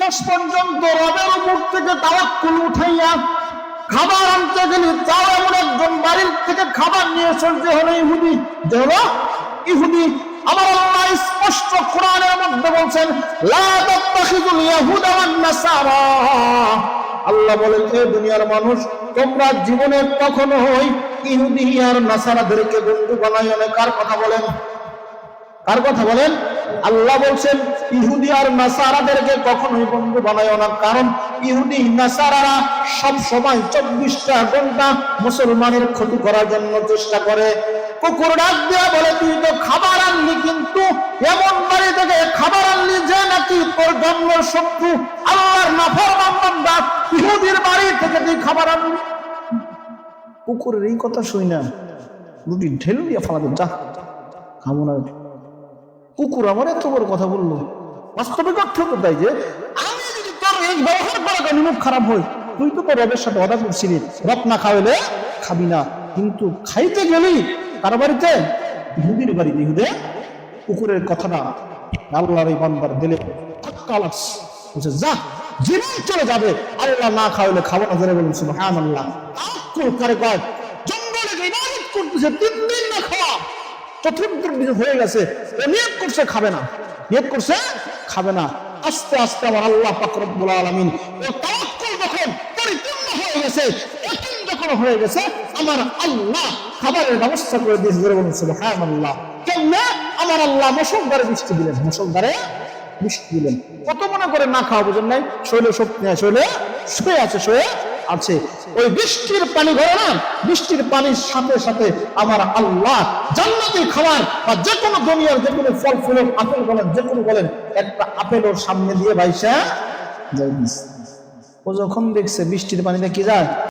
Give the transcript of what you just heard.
শেষ পর্যন্ত রবের উপর থেকে তাওয়াক্কুল উঠাইয়া খাবার আনতে গেলে তাও এমন একজন বাড়ির থেকে খাবার নিয়ে চলতে হলো ইহুদি। যে ইহুদি। আমার আল্লাহ স্পষ্ট কোরআনের মধ্যে বলছেন, লা তাত্তাখিযুল ওয়ান নাসারা। আল্লাহ বলেন, এ দুনিয়ার মানুষ, তোমরা জীবনে কখনোই ইহুদি আর নাসারাদেরকে বন্ধু বানাইও না। কার কথা বলেন? কার কথা বলেন? আল্লাহ বলছেন, ইহুদি আর নাসারাদেরকে কখনোই বন্ধু বানায় না। কারণ ইহুদি, নাসারারা সব সময় চব্বিশটা ঘণ্টা মুসলমানের ক্ষতি করার জন্য চেষ্টা করে। কুকুর ডাক দেওয়া বলে, তুই তো খাবার আনলি কিন্তু, এমন বাড়ি থেকে খাবার আনলি যে নাকি তোর জন্মের শত্রু আল্লাহর নাফর বান্দা ইহুদির বাড়ি থেকে তুই খাবার আনলি? কুকুরের এই কথা শুই না। রুটি ঢেলে দিয়ে ফালাবে যা। খাব না কুকুর আমার এত বড় কথা বলল। বাস্তবিক অর্থ তাই যে তোর এই খারাপ হই, তুই তো তোর রবের সাথে অদা করছিলি রব না খাওয়ালে খাবি না। কিন্তু খাইতে গেলি কার বাড়িতে, ইহুদির বাড়িতে, ইহুদে, কুকুরের কথাটা আল্লাহর এই বান্দার দিলে ধাক্কা লাগছে। বলছে, যা, জীবন চলে যাবে। আল্লাহ না খাওয়ালে খাব না ধরে বলুন সুবহান আল্লাহ করে কয়, জঙ্গলে করতেছে, তিন দিন না খাওয়া চতুর্থ দিন হয়ে গেছে। ও নিয়ত করছে, খাবে না। নিয়ত করছে, খাবে না। আস্তে আস্তে আমার আল্লাহ পাক রব্বুল আলামিন ও তাওয়াক্কুল যখন পরিপূর্ণ হয়ে গেছে একিন যখন হয়ে গেছে, আমার আল্লাহ খাবারের ব্যবস্থা করে দিয়েছে ধরে বলুন, সুবহানাল্লাহ। কেমনে? আমার আল্লাহ মুসলধারে বৃষ্টি দিলেন মুসলধারে বৃষ্টি দিলেন। কত মনে করে না খাওয়া বুঝেন নাই? শৈলে শক্তি নাই শৈলে শুয়ে আছে শুয়ে আছে। ওই বৃষ্টির পানি ধরে না, বৃষ্টির পানির সাথে সাথে আমার আল্লাহ জান্নাতের খাবার বা যে কোনো দুনিয়ার যে কোনো ফল ফুলের আপেল বলেন যে কোনো বলেন, একটা আপেল ওর সামনে দিয়ে ভাইসা ও যখন দেখছে বৃষ্টির পানিতে কি যায়?